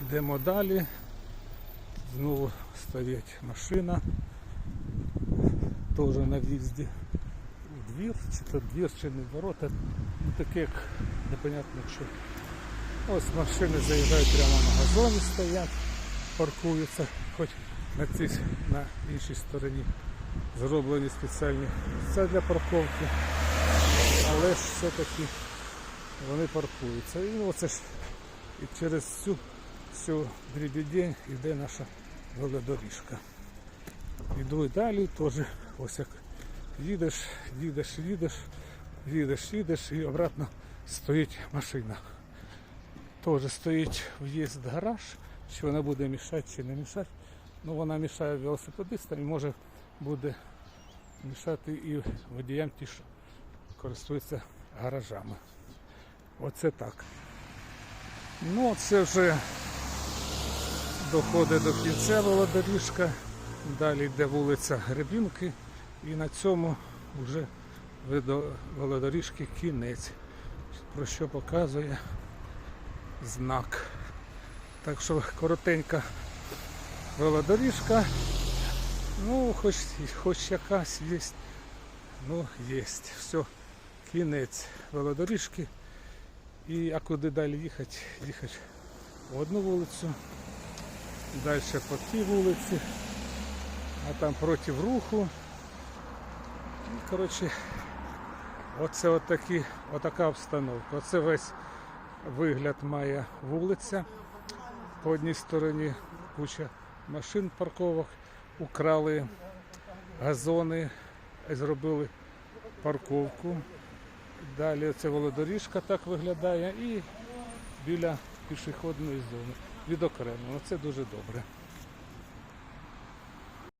Йдемо далі. Знову стоїть машина. Теж на в'їзді у двір, чи то двір, чи не ворота. Ну таке як непонятно що. Ось машини заїжджають прямо на газоні стоять, паркуються, хоч на цій на іншій стороні зроблені спеціальні місця для парковки. Але ж все-таки вони паркуються. І оце ж і через цю всю дрібідень йде наша велодоріжка. Іду і далі теж ось як їдеш, їдеш, їдеш, їдеш, їдеш і обратно стоїть машина. Теж стоїть в'їзд гараж, чи вона буде мішати чи не мішати. Ну вона мішає велосипедистам і може буде мішати і водіям ті, що користуються гаражами. Оце так. Ну, це вже доходить до кінця велодоріжка. Далі йде вулиця Гребінки. І на цьому вже велодоріжки кінець. Про що показує знак. Так що коротенька велодоріжка. Ну, хоч, хоч якась є. Ну, є. Все, кінець велодоріжки. І а куди далі їхати? Їхати в одну вулицю, далі по тій вулиці, а там проти руху. І, коротше, оце отакі, отака обстановка. Оце весь вигляд має вулиця. По одній стороні куча машин парковок, украли газони, зробили парковку. Далі це велодоріжка так виглядає і біля пішохідної зони відокремлено. Це дуже добре.